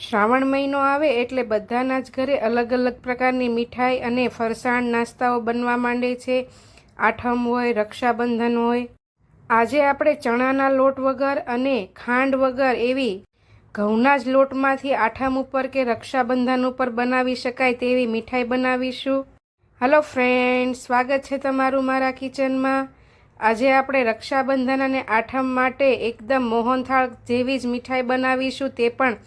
શ્રાવણ મહિનો આવે એટલે બધાના જ ઘરે અલગ અલગ પ્રકારની મીઠાઈ અને ફરસાણ નાસ્તાઓ બનવા માંડે છે. આઠમ હોય, રક્ષાબંધન હોય. આજે આપણે ચણાના લોટ વગર અને ખાંડ વગર એવી ઘઉંના જ લોટમાંથી આઠમ ઉપર કે રક્ષાબંધન ઉપર બનાવી શકાય તેવી મીઠાઈ બનાવીશું. હલો ફ્રેન્ડ સ્વાગત છે તમારું મારા કિચનમાં. આજે આપણે રક્ષાબંધન અને આઠમ માટે એકદમ મોહનથાળ જેવી જ મીઠાઈ બનાવીશું તે પણ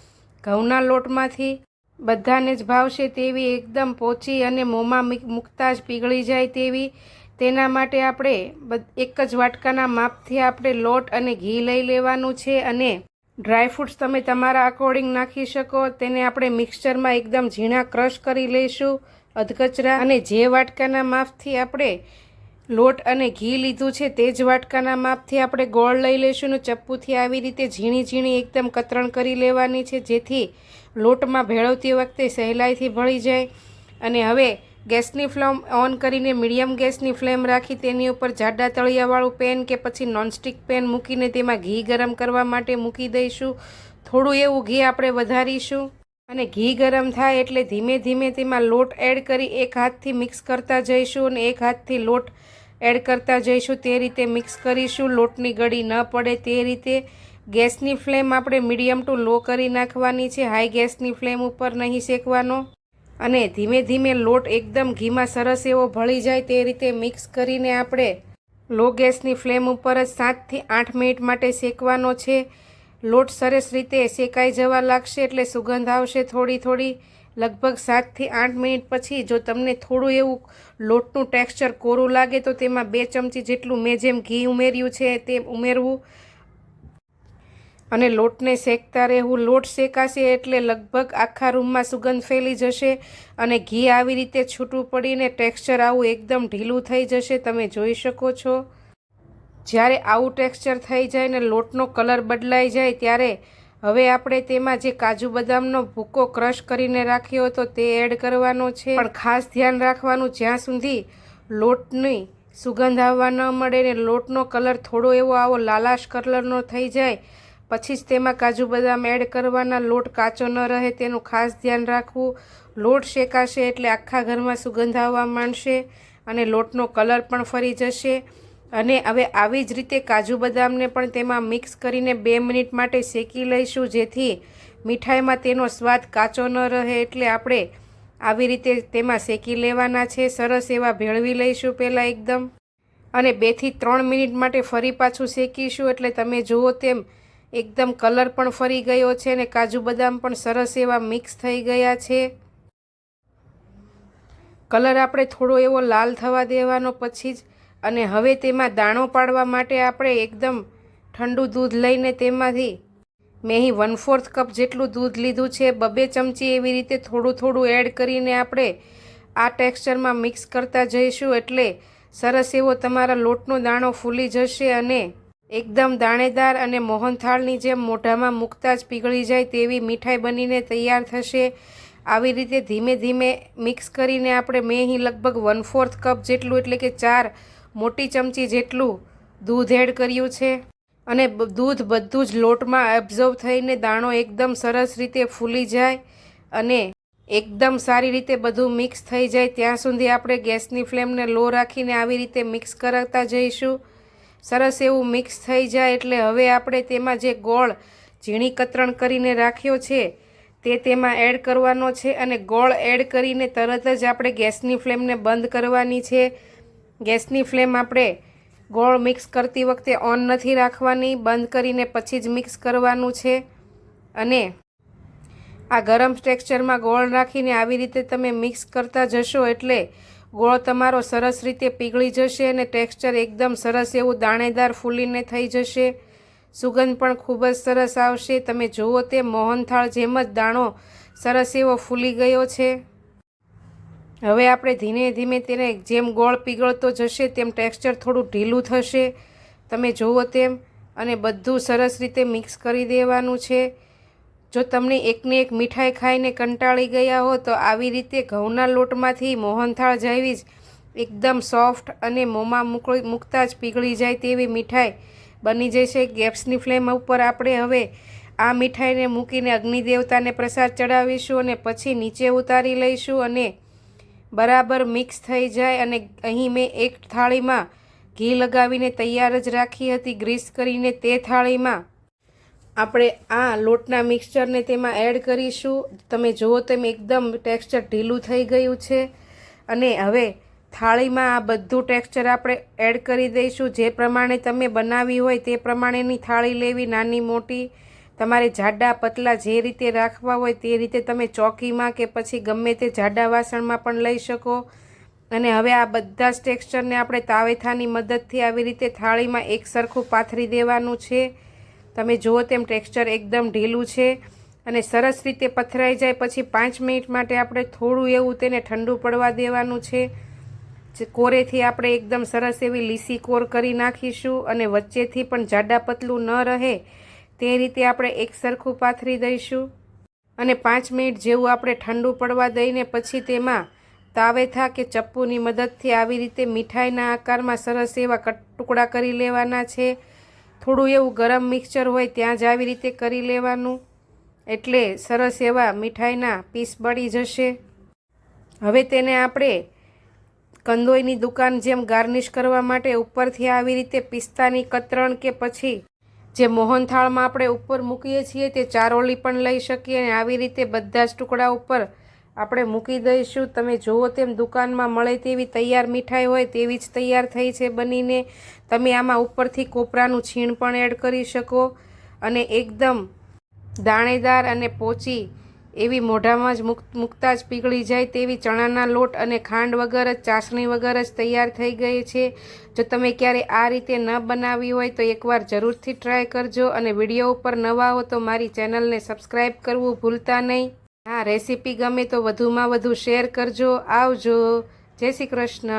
ઘઉંના લોટમાંથી બધાને જ ભાવશે તેવી એકદમ પોચી અને મોંમાં મૂકતા જ પીગળી જાય તેવી. તેના માટે આપણે એક જ વાટકાના માપથી આપણે લોટ અને ઘી લઈ લેવાનું છે અને ડ્રાયફ્રૂટ્સ તમે તમારા અકોર્ડિંગ નાખી શકો. તેને આપણે મિક્સચરમાં એકદમ ઝીણા ક્રશ કરી લઈશું અધકચરા અને જે વાટકાના માપથી આપણે લોટ અને ઘી લીધું છે, તે જ વાટકાના માપથી આપણે ગોળ લઈ લઈશું અને ચપ્પુથી આવી રીતે ઝીણી ઝીણી એકદમ કતરણ કરી લેવાની છે, જેથી લોટમાં ભેળવતી વખતે સહેલાઈથી ભળી જાય. અને હવે ગેસની ફ્લેમ ઓન કરીને મીડિયમ ગેસની ફ્લેમ રાખી તેની ઉપર જાડા તળિયાવાળું પેન કે પછી નોનસ્ટિક પેન મૂકીને તેમાં ઘી ગરમ કરવા માટે મૂકી દઈશું. થોડું એવું ઘી આપણે વધારીશું. અને ઘી ગરમ થાય એટલે ધીમે ધીમે તેમાં લોટ એડ કરી એક હાથથી મિક્સ કરતા જઈશું અને એક હાથથી લોટ એડ કરતા જઈશું. તે રીતે મિક્સ કરીશું. લોટની ગળી ન પડે તે રીતે. ગેસની ફ્લેમ આપણે મીડિયમ ટુ લો કરી નાખવાની છે. હાઈ ગેસની ફ્લેમ ઉપર નહીં શેકવાનો. અને ધીમે ધીમે લોટ એકદમ ઘીમાં સરસ એવો ભળી જાય તે રીતે મિક્સ કરીને આપણે લો ગેસની ફ્લેમ ઉપર જ સાતથી આઠ મિનિટ માટે શેકવાનો છે. લોટ સરસ રીતે શેકાઈ જવા લાગશે એટલે સુગંધ આવશે થોડી થોડી. લગભગ સાતથી આઠ મિનિટ પછી જો તમને થોડું એવું લોટનું ટેક્સચર કોરું લાગે તો તેમાં બે ચમચી જેટલું મેં જેમ ઘી ઉમેર્યું છે તે ઉમેરવું. અને લોટને શેકતા રહેવું. લોટ શેકાશે એટલે લગભગ આખા રૂમમાં સુગંધ ફેલી જશે અને ઘી આવી રીતે છૂટું પડીને ટેક્સચર આવું એકદમ ઢીલું થઈ જશે. તમે જોઈ શકો છો. જ્યારે આવું ટેક્સચર થઈ જાય ને લોટનો કલર બદલાઈ જાય ત્યારે હવે આપણે તેમાં જે કાજુ બદામનો ભૂકો ક્રશ કરીને રાખ્યો હતો તે એડ કરવાનો છે. પણ ખાસ ધ્યાન રાખવાનું, જ્યાં સુધી લોટની સુગંધ આવવા ન મળે ને લોટનો કલર થોડો એવો આવો લાલાશ કલરનો થઈ જાય, પછી જ તેમાં કાજુ બદામ એડ કરવાના, લોટ કાચો ન રહે તેનું ખાસ ધ્યાન રાખવું. લોટ શેકાશે એટલે આખા ઘરમાં સુગંધ આવવા માંડશે અને લોટનો કલર પણ ફરી જશે. અને હવે આવી જ રીતે કાજુ બદામને પણ તેમાં મિક્સ કરીને બે મિનિટ માટે શેકી લઈશું, જેથી મીઠાઈમાં તેનો સ્વાદ કાચો ન રહે એટલે આપણે આવી રીતે તેમાં શેકી લેવાના છે. સરસ એવા ભેળવી લઈશું પહેલાં એકદમ. અને બેથી ત્રણ મિનિટ માટે ફરી પાછું શેકીશું, એટલે તમે જુઓ તેમ એકદમ કલર પણ ફરી ગયો છે અને કાજુ બદામ પણ સરસ એવા મિક્સ થઈ ગયા છે. કલર આપણે થોડો એવો લાલ થવા દેવાનો પછી જ અને હવે તેમાં દાણો પાડવા માટે આપણે એકદમ ઠંડુ દૂધ લઈને તેમાંથી મેં અહીં વન ફોર્થ કપ જેટલું દૂધ લીધું છે. બબે ચમચી એવી રીતે થોડું થોડું એડ કરીને આપણે આ ટેક્સચરમાં મિક્સ કરતા જઈશું એટલે સરસ એવો તમારા લોટનો દાણો ફૂલી જશે અને એકદમ દાણેદાર અને મોહનથાળની જેમ મોઢામાં મૂકતા જ પીગળી જાય તેવી મીઠાઈ બનીને તૈયાર થશે. આવી રીતે ધીમે ધીમે મિક્સ કરીને આપણે મેં અહીં લગભગ વન ફોર્થ કપ જેટલું એટલે કે ચાર મોટી ચમચી જેટલું દૂધ એડ કર્યું છે અને દૂધ બધું જ લોટમાં એબ્ઝર્વ થઈને દાણો એકદમ સરસ રીતે ફૂલી જાય અને એકદમ સારી રીતે બધું મિક્સ થઈ જાય. ત્યાં સુધી આપણે ગેસની ફ્લેમને લો રાખીને આવી રીતે મિક્સ કરાવતા જઈશું. સરસ એવું મિક્સ થઈ જાય એટલે હવે આપણે તેમાં જે ગોળ ઝીણી કતરણ કરીને રાખ્યો છે તે તેમાં એડ કરવાનો છે અને ગોળ એડ કરીને તરત જ આપણે ગેસની ફ્લેમને બંધ કરવાની છે. ગેસની ફ્લેમ આપણે ગોળ મિક્સ કરતી વખતે ઓન નથી રાખવાની, બંધ કરીને પછી જ મિક્સ કરવાનું છે. અને આ ગરમ ટેક્સચરમાં ગોળ રાખીને આવી રીતે તમે મિક્સ કરતા જશો એટલે ગોળ તમારો સરસ રીતે પીગળી જશે અને ટેક્સચર એકદમ સરસ એવું દાણેદાર ફૂલીને થઈ જશે. સુગંધ પણ ખૂબ જ સરસ આવશે. તમે જુઓ તે મોહનથાળ જેમ જ દાણો સરસ એવો ફૂલી ગયો છે. હવે આપણે ધીમે ધીમે તેને જેમ ગોળ પીગળતો જશે તેમ ટેક્સચર થોડું ઢીલું થશે. તમે જુઓ તેમ, અને બધું સરસ રીતે મિક્સ કરી દેવાનું છે. જો તમને એકને એક મીઠાઈ ખાઈને કંટાળી ગયા હો, તો આવી રીતે ઘઉંના લોટમાંથી મોહનથાળ જેવી જ એકદમ સોફ્ટ અને મોંમાં મૂકળી, મૂકતા જ પીગળી જાય તેવી મીઠાઈ બની જશે. ગેપ્સની ફ્લેમ ઉપર આપણે હવે આ મીઠાઈને મૂકીને અગ્નિ દેવતાને પ્રસાદ ચડાવીશું અને પછી નીચે ઉતારી લઈશું અને બરાબર મિક્સ થઈ જાય અને અહીં મેં એક થાળીમાં ઘી લગાવીને તૈયાર જ રાખી હતી ગ્રીસ કરીને તે થાળીમાં. આપણે આ લોટના મિક્સચરને તેમાં એડ કરીશું. તમે જુઓ તેમ એકદમ ટેક્સચર ઢીલું થઈ ગયું છે. અને હવે થાળીમાં આ બધું ટેક્સચર આપણે એડ કરી દઈશું. જે પ્રમાણે તમે બનાવી હોય તે પ્રમાણેની થાળી લેવી, નાની મોટી. તમારે જાડા પતલા જે રીતે રાખવા હોય તે રીતે તમે ચોકીમાં કે પછી ગમે તે જાડા વાસણમાં પણ લઈ શકો. અને હવે આ બધા જ ટેક્સચરને આપણે તાવેથાની મદદથી આવી રીતે થાળીમાં એક સરખું પાથરી દેવાનું છે. તમે જુઓ તેમ ટેક્સચર એકદમ ઢીલું છે અને સરસ રીતે પથરાઈ જાય પછી પાંચ મિનિટ માટે આપણે થોડું એવું તેને ઠંડુ પડવા દેવાનું છે. કોરેથી આપણે એકદમ સરસ એવી લીસી કોર કરી નાખીશું અને વચ્ચેથી પણ જાડા પતલું ન રહે તે રીતે આપણે એક સરખું પાથરી દઈશું. અને પાંચ મિનિટ જેવું આપણે ઠંડુ પડવા દઈને પછી તેમાં તાવેથા કે ચપ્પુની મદદથી આવી રીતે મીઠાઈના આકારમાં સરસ એવા ટુકડા કરી લેવાના છે. થોડું એવું ગરમ મિક્સચર હોય ત્યાં જ આવી રીતે કરી લેવાનું. એટલે સરસ એવા મીઠાઈના પીસ બળી જશે. હવે તેને આપણે કંદોઈની દુકાન જેમ ગાર્નિશ કરવા માટે ઉપરથી આવી રીતે પિસ્તાની કતરણ કે પછી જે મોહનથાળમાં આપણે ઉપર મૂકીએ છીએ તે ચારોલી પણ લઈ શકીએ અને આવી રીતે બધા જ ટુકડા ઉપર આપણે મૂકી દઈશું. તમે જુઓ તેમ દુકાનમાં મળે તેવી તૈયાર મીઠાઈ હોય તેવી જ તૈયાર થઈ છે બનીને. તમે આમાં ઉપરથી કોપરાનું છીણ પણ એડ કરી શકો. અને એકદમ દાણેદાર અને પોચી એવી મોઢામાં જ મૂક, મૂકતા જ પીગળી જાય તેવી ચણાના લોટ અને ખાંડ વગર જ, ચાસણી વગર જ તૈયાર થઈ ગઈ છે. જો તમે ક્યારે આ રીતે ન બનાવી હોય તો એકવાર જરૂરથી ટ્રાય કરજો અને વીડિયો ઉપર નવા હો તો મારી ચેનલને સબસ્ક્રાઈબ કરવું ભૂલતા નહીં. હા, રેસીપી ગમે તો વધુમાં વધુ શેર કરજો. આવજો. જય શ્રી કૃષ્ણ.